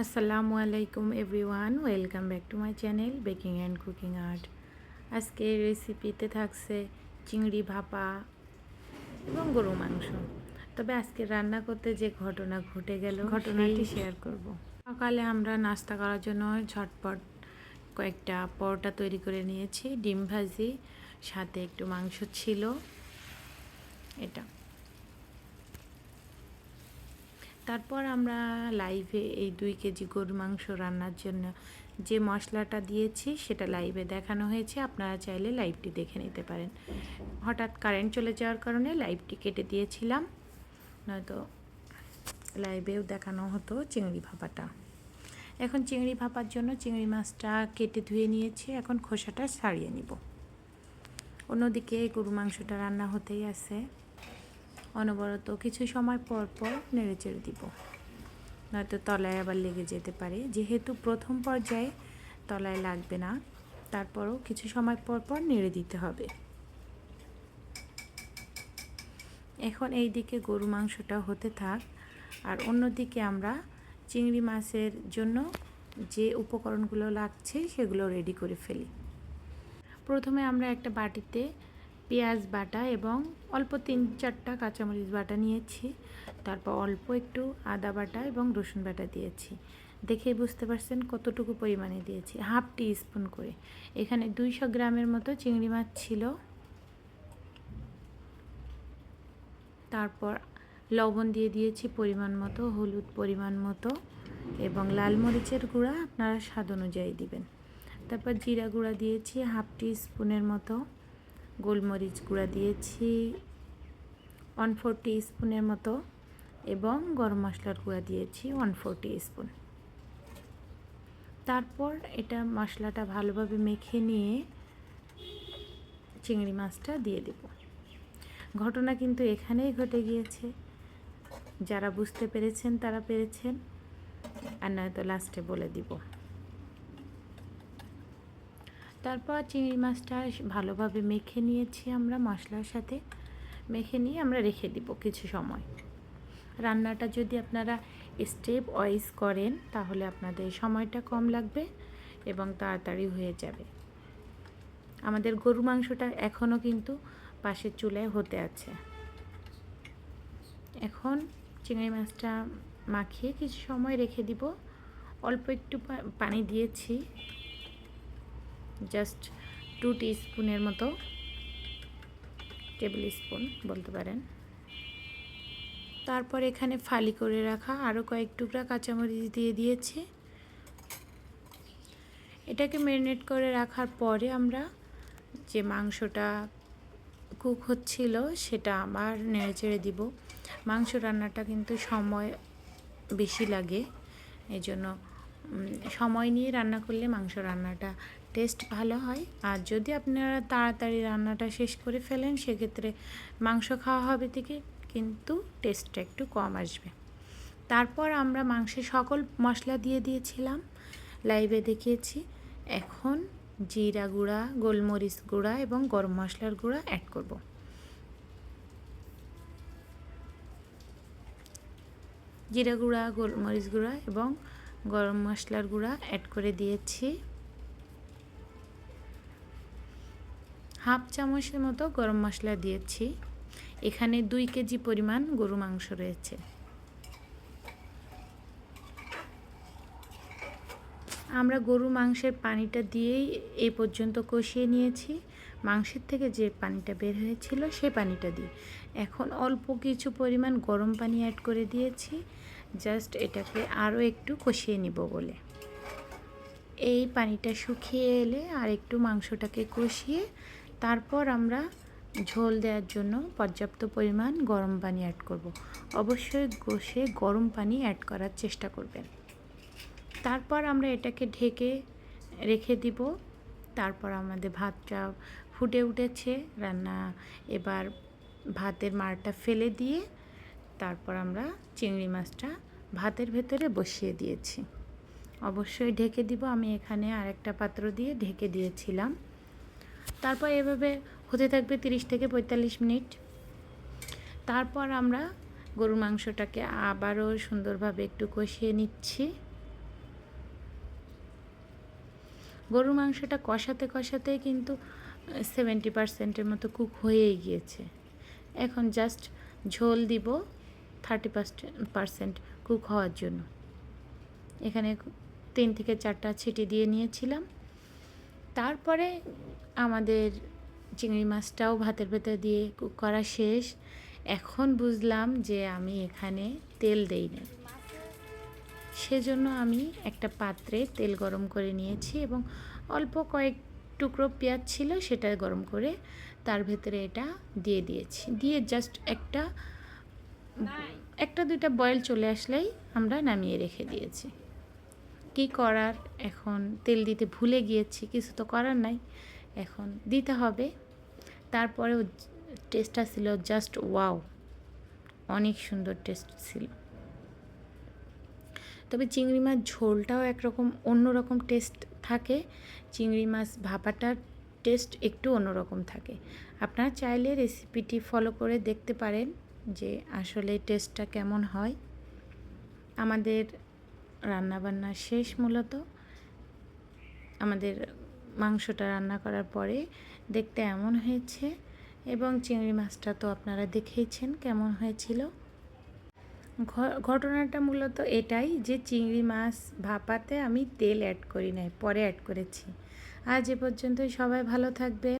আসসালামু আলাইকুম everyone welcome back to my channel baking and cooking art. আজকে রেসিপিতে থাকছে চিংড়ি ভাপা এবং গরু মাংস। তবে আজকে রান্না করতে যে ঘটনা ঘটে গেল ঘটনাটি শেয়ার করব। সকালে আমরা নাস্তা করার জন্য ঝটপট কয়েকটা পরোটা তৈরি করে নিয়েছি। ডিম ভাজি সাথে একটু মাংস ছিল। এটা। তারপর আমরা লাইভে এই দুই কেজি গরুর মাংস রান্নার জন্য যে মশলাটা দিয়েছি, সেটা লাইভে দেখানো হয়েছে। আপনারা চাইলে লাইভটি দেখে নিতে পারেন। হঠাৎ কারেন্ট চলে যাওয়ার কারণে লাইভটি কেটে দিয়েছিলাম। নয়তো লাইভেও দেখানো হতো চিংড়ি ভাপাটা। এখন চিংড়ি ভাপার জন্য চিংড়ি মাছটা কেটে ধুয়ে নিয়েছি। এখন খোসাটা ছাড়িয়ে নিব। অন্যদিকে গরু মাংসটা রান্না হতেই আছে। অনবরত কিছু সময় পর পর নেড়ে চেড়ে দিব। নয়তো তলায় আবার লেগে যেতে পারে। যেহেতু প্রথম পর্যায়ে তলায় লাগবে না, তারপরও কিছু সময় পর পর নেড়ে দিতে হবে। এখন এই দিকে গরু মাংসটা হতে থাক, আর অন্যদিকে আমরা চিংড়ি মাছের জন্য যে উপকরণগুলো লাগছে সেগুলো রেডি করে ফেলি। প্রথমে আমরা একটা বাটিতে পেঁয়াজ বাটা এবং অল্প তিন চারটা কাঁচামরিচ বাটা নিয়েছি। তারপর অল্প একটু আদা বাটা এবং রসুন বাটা দিয়েছি। দেখে বুঝতে পারছেন কতটুকু পরিমাণে দিয়েছি। হাফ টি স্পুন করে। এখানে দুইশো গ্রামের মতো চিংড়ি মাছ ছিল। তারপর লবণ দিয়ে দিয়েছি পরিমাণ মতো, হলুদ পরিমাণ মতো এবং লাল মরিচের গুঁড়া আপনারা স্বাদ অনুযায়ী দিবেন। তারপর জিরা গুঁড়া দিয়েছি হাফ টি স্পুনের মতো। গোলমরিচ গুঁড়া দিয়েছি ওয়ান ফোর স্পুনের মতো, এবং গরম মশলার গুঁড়া দিয়েছি ওয়ান ফোর স্পুন তারপর এটা মশলাটা ভালোভাবে মেখে নিয়ে চিংড়ি মাছটা দিয়ে দেব। ঘটনা কিন্তু এখানেই ঘটে গিয়েছে। যারা বুঝতে পেরেছেন তারা পেরেছেন, আর নয়তো লাস্টে বলে দিব। তারপর চিংড়ি মাছটা ভালোভাবে মেখে নিয়েছি আমরা মশলার সাথে। মেখে নিয়ে আমরা রেখে দিব কিছু সময়। রান্নাটা যদি আপনারা স্টেপ ওয়াইজ করেন, তাহলে আপনাদের সময়টা কম লাগবে এবং তাড়াতাড়ি হয়ে যাবে। আমাদের গরু মাংসটা এখনও কিন্তু পাশের চুলায় হতে আছে। এখন চিংড়ি মাছটা মাখিয়ে কিছু সময় রেখে দিব। অল্প একটু পানি দিয়েছি। জাস্ট টু স্পুনের মতো টেবিল স্পুন বলতে পারেন। তারপর এখানে ফালি করে রাখা আরও কয়েক টুকরা কাঁচামরিচ দিয়ে দিয়েছি। এটাকে ম্যারিনেট করে রাখার পরে আমরা যে মাংসটা কুক হচ্ছিল সেটা আবার নেড়ে চেড়ে দিব। মাংস রান্নাটা কিন্তু সময় বেশি লাগে এই জন্য সময় নিয়ে রান্না করলে মাংস রান্নাটা টেস্ট ভালো হয়। আর যদি আপনারা তাড়াতাড়ি রান্নাটা শেষ করে ফেলেন, সেক্ষেত্রে মাংস খাওয়া হবে থেকে কিন্তু টেস্টটা একটু কম আসবে। তারপর আমরা মাংসে সকল মশলা দিয়ে দিয়েছিলাম, লাইভে দেখিয়েছি। এখন জিরা গুঁড়া, গোলমরিচ গুঁড়া এবং গরম মশলার গুঁড়া অ্যাড করব। জিরা গুঁড়া, গোলমরিচ গুঁড়া এবং গরম মশলার গুঁড়া অ্যাড করে দিয়েছি। হাফ চামচের মতো গরম মশলা দিয়েছি। এখানে দুই কেজি পরিমাণ গরু মাংস রয়েছে। আমরা গরু মাংসের পানিটা দিয়েই এই পর্যন্ত কষিয়ে নিয়েছি। মাংসের থেকে যে পানিটা বের হয়েছিল সে পানিটা দিই। এখন অল্প কিছু পরিমাণ গরম পানি অ্যাড করে দিয়েছি। জাস্ট এটাকে আরও একটু কষিয়ে নিব বলে। এই পানিটা শুকিয়ে এলে আর একটু মাংসটাকে কষিয়ে তারপর আমরা ঝোল দেওয়ার জন্য পর্যাপ্ত পরিমাণ গরম পানি অ্যাড করব। অবশ্যই গোষে গরম পানি অ্যাড করার চেষ্টা করবেন। তারপর আমরা এটাকে ঢেকে রেখে দিব। তারপর আমাদের ভাতটা ফুটে উঠেছে। রান্না এবার ভাতের মারটা ফেলে দিয়ে তারপর আমরা চিংড়ি মাছটা ভাতের ভেতরে বসিয়ে দিয়েছি। অবশ্যই ঢেকে দিব। আমি এখানে আরেকটা পাত্র দিয়ে ঢেকে দিয়েছিলাম। তারপর এভাবে হতে থাকবে তিরিশ থেকে পঁয়তাল্লিশ মিনিট। তারপর আমরা গরুর মাংসটাকে আবারও সুন্দরভাবে একটু কষিয়ে নিচ্ছি। গরুর মাংসটা কষাতে কষাতেই কিন্তু সেভেন্টি পার্সেন্টের মতো কুক হয়েই গিয়েছে। এখন জাস্ট ঝোল দিব থার্টি পার্সেন্ট কুক হওয়ার জন্য। এখানে তিন থেকে চারটা ছিটি দিয়ে নিয়েছিলাম। তারপরে আমাদের চিংড়ি মাছটাও ভাতের ভেতর দিয়ে কুক করা শেষ। এখন বুঝলাম যে আমি এখানে তেল দেই না সেজন্য আমি একটা পাত্রে তেল গরম করে নিয়েছি এবং অল্প কয়েক টুকরো পেঁয়াজ ছিল সেটা গরম করে তার ভেতরে এটা দিয়ে দিয়েছি। দিয়ে জাস্ট একটা একটা দুইটা বয়েল চলে আসলেই আমরা নামিয়ে রেখে দিয়েছি। কি করার? এখন তেল দিতে ভুলে গিয়েছি, কিছু তো করার নাই। এখন দিতে হবে। তারপরেও টেস্টটা ছিল জাস্ট ওয়াও অনেক সুন্দর টেস্ট ছিল। তবে চিংড়ি মাছ ঝোলটাও একরকম অন্যরকম টেস্ট থাকে। চিংড়ি মাছ ভাপাটার টেস্ট একটু অন্যরকম থাকে। আপনারা চাইলে রেসিপিটি ফলো করে দেখতে পারেন। যে আসলে টেস্টটা কেমন হয়। আমাদের রান্নাবান্না শেষ মূলত। আমাদের মাংসটা রান্না করার পরে দেখতে এমন হয়েছে এবং চিংড়ি মাছটা তো আপনারা দেখেইছেন কেমন হয়েছিল। ঘটনাটা মূলত এটাই যে চিংড়ি মাছ ভাপাতে আমি তেল অ্যাড করি নাই, পরে অ্যাড করেছি। আজ এ পর্যন্তই, সবাই ভালো থাকবে